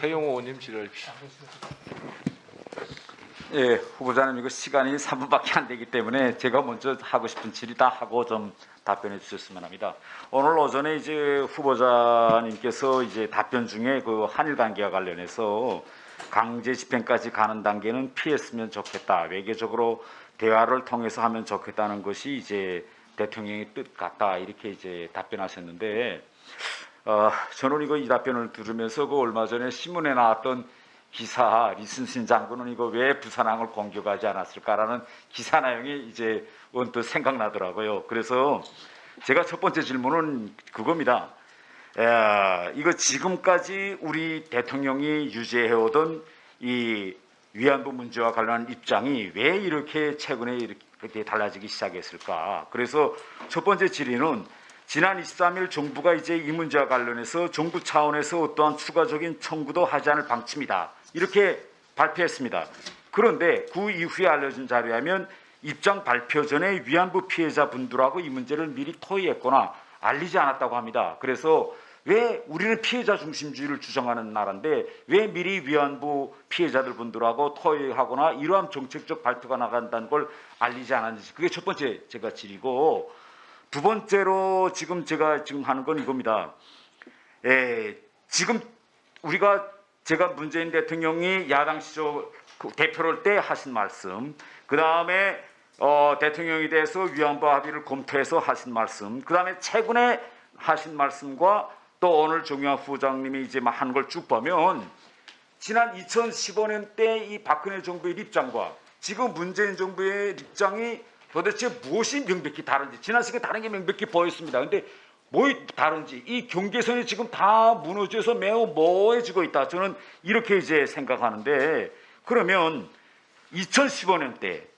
태용 의원님 질의해 주십시오. 예, 후보자님 이거 시간이 3분밖에 안 되기 때문에 제가 먼저 하고 싶은 질의 다 하고 좀 답변해 주셨으면 합니다. 오늘 오전에 이제 후보자님께서 이제 답변 중에 그 한일 관계와 관련해서 강제 집행까지 가는 단계는 피했으면 좋겠다. 외교적으로 대화를 통해서 하면 좋겠다는 것이 이제 대통령의 뜻 같다. 이렇게 이제 답변하셨는데 어, 저는 이거 이 답변을 들으면서 그 얼마 전에 신문에 나왔던 기사 리순신 장군은 이거 왜 부산항을 공격하지 않았을까라는 기사 내용이 이제 언뜻 생각나더라고요. 그래서 제가 첫 번째 질문은 그겁니다. 에, 이거 지금까지 우리 대통령이 유지해오던 이 위안부 문제와 관련한 입장이 왜 이렇게 최근에 이렇게 달라지기 시작했을까? 그래서 첫 번째 질의는 지난 23일 정부가 이제 이 문제와 관련해서 정부 차원에서 어떠한 추가적인 청구도 하지 않을 방침이다. 이렇게 발표했습니다. 그런데 그 이후에 알려진 자료에 하면 입장 발표 전에 위안부 피해자분들하고 이 문제를 미리 토의했거나 알리지 않았다고 합니다. 그래서 왜 우리는 피해자 중심주의를 주장하는 나라인데 왜 미리 위안부 피해자들 분들하고 토의하거나 이러한 정책적 발표가 나간다는 걸 알리지 않았는지 그게 첫 번째 제가 질이고 두 번째로 지금 제가 지금 하는 건 이겁니다. 에, 지금 우리가 제가 문재인 대통령이 야당 시절 그 대표를 때 하신 말씀, 그 다음에 어, 대통령에 대해서 위안부 합의를 검토해서 하신 말씀, 그 다음에 최근에 하신 말씀과 또 오늘 정유아 부장님이 이제 막 하는 걸쭉 보면 지난 2015년 때 이 박근혜 정부의 입장과 지금 문재인 정부의 입장이 도대체 무엇이 명백히 다른지 지난 시기에 다른 게 명백히 보였습니다. 근데 뭐 다른지 이 경계선이 지금 다 무너져서 매우 모호해지고 있다. 저는 이렇게 이제 생각하는데 그러면 2015년 때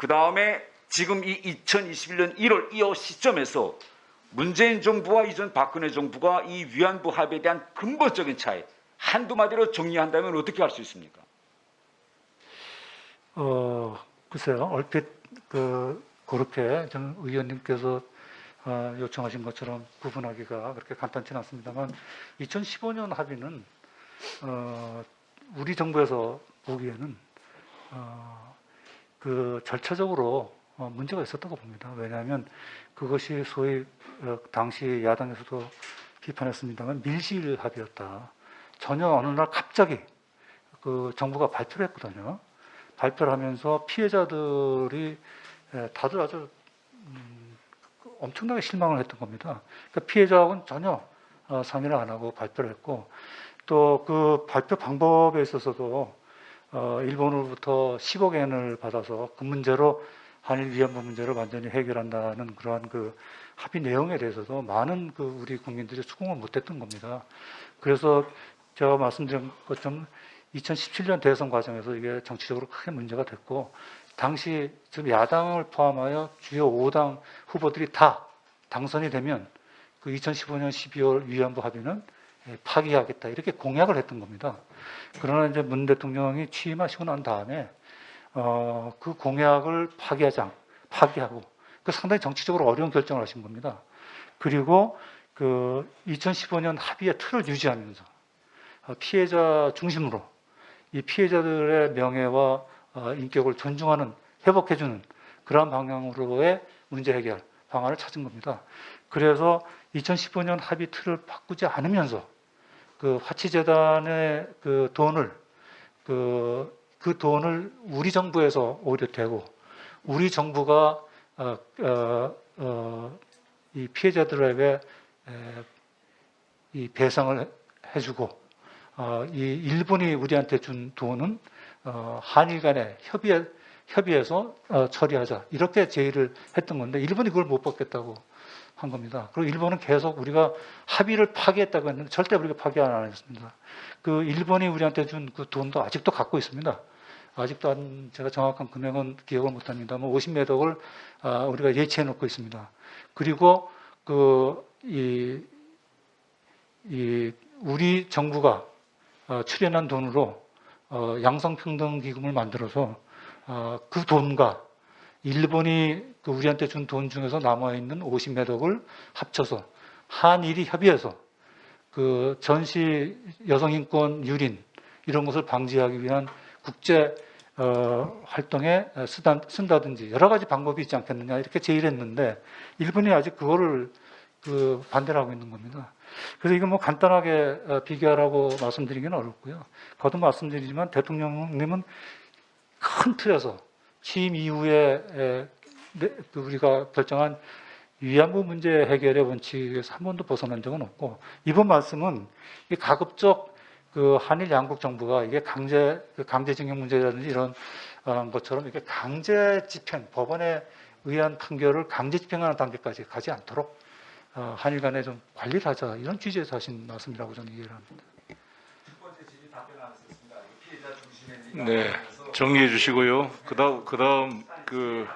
그 다음에 지금 이 2021년 1월 이 시점에서 문재인 정부와 이전 박근혜 정부가 이 위안부 합의에 대한 근본적인 차이 한두 마디로 정리한다면 어떻게 할 수 있습니까? 어, 글쎄요. 얼핏 그 그렇게 전 의원님께서 어, 요청하신 것처럼 구분하기가 그렇게 간단치 는 않습니다만 2015년 합의는 어, 우리 정부에서 보기에는 어, 그 절차적으로 어, 문제가 있었다고 봅니다. 왜냐하면 그것이 소위 어, 당시 야당에서도 비판했습니다만 밀실 합의였다. 전혀 어느 날 갑자기 그 정부가 발표를 했거든요. 발표를 하면서 피해자들이 예, 다들 아주 음, 엄청나게 실망을 했던 겁니다. 그러니까 피해자하고는 전혀 어, 상의를 안 하고 발표를 했고 또 그 발표 방법에 있어서도 어, 일본으로부터 10억 엔을 받아서 그 문제로 한일 위안부 문제를 완전히 해결한다는 그러한 그 합의 내용에 대해서도 많은 그 우리 국민들이 수긍을 못했던 겁니다. 그래서 제가 말씀드린 것처럼 2017년 대선 과정에서 이게 정치적으로 크게 문제가 됐고 당시 지금 야당을 포함하여 주요 5당 후보들이 다 당선이 되면 그 2015년 12월 위안부 합의는 예, 파기하겠다 이렇게 공약을 했던 겁니다. 그러나 이제 문 대통령이 취임하시고 난 다음에 어, 그 공약을 파기하지 않, 파기하고 그 상당히 정치적으로 어려운 결정을 하신 겁니다. 그리고 그 2015년 합의의 틀을 유지하면서 어, 피해자 중심으로 이 피해자들의 명예와 어, 인격을 존중하는 회복해주는 그러한 방향으로의 문제 해결 방안을 찾은 겁니다. 그래서 2015년 합의 틀을 바꾸지 않으면서 그 화치재단의 그 돈을 그, 그 돈을 우리 정부에서 오히려 대고 우리 정부가 어, 어, 어, 이 피해자들에게 에, 이 배상을 해주고 어, 이 일본이 우리한테 준 돈은 어, 한일 간의 협의에, 협의해서 어, 처리하자 이렇게 제의를 했던 건데 일본이 그걸 못 받겠다고 한 겁니다. 그리고 일본은 계속 우리가 합의를 파기했다고 했는데 절대 우리가 파기 안 했습니다. 그 일본이 우리한테 준 그 돈도 아직도 갖고 있습니다. 아직도 한 제가 정확한 금액은 기억을 못합니다만 50매덕을 아, 우리가 예치해 놓고 있습니다. 그리고 그이 이 우리 정부가 어, 출연한 돈으로 어, 양성평등기금을 만들어서 어, 그 돈과 일본이 그 우리한테 준 돈 중에서 남아 있는 50매덕을 합쳐서 한일이 협의해서 그 전시 여성 인권 유린 이런 것을 방지하기 위한 국제 어, 활동에 쓴다든지 여러 가지 방법이 있지 않겠느냐 이렇게 제의했는데 일본이 아직 그거를 그 반대를 하고 있는 겁니다. 그래서 이거 뭐 간단하게 어, 비교하라고 말씀드리기는 어렵고요. 거듭 말씀드리지만 대통령님은 큰 틀에서 취임 이후에 에, 네, 그 우리가 결정한 위안부 문제 해결의 원칙에서 한 번도 벗어난 적은 없고 이번 말씀은 이 가급적 그 한일 양국 정부가 이게 강제 그 강제징용 문제라든지 이런 어, 것처럼 이렇게 강제 집행 법원에 의한 판결을 강제 집행하는 단계까지 가지 않도록 어, 한일 간에 좀 관리를 하자 이런 취지에서 하신 말씀이라고 저는 이해를 합니다. 네, 정리해 주시고요. 그다음 그다음 그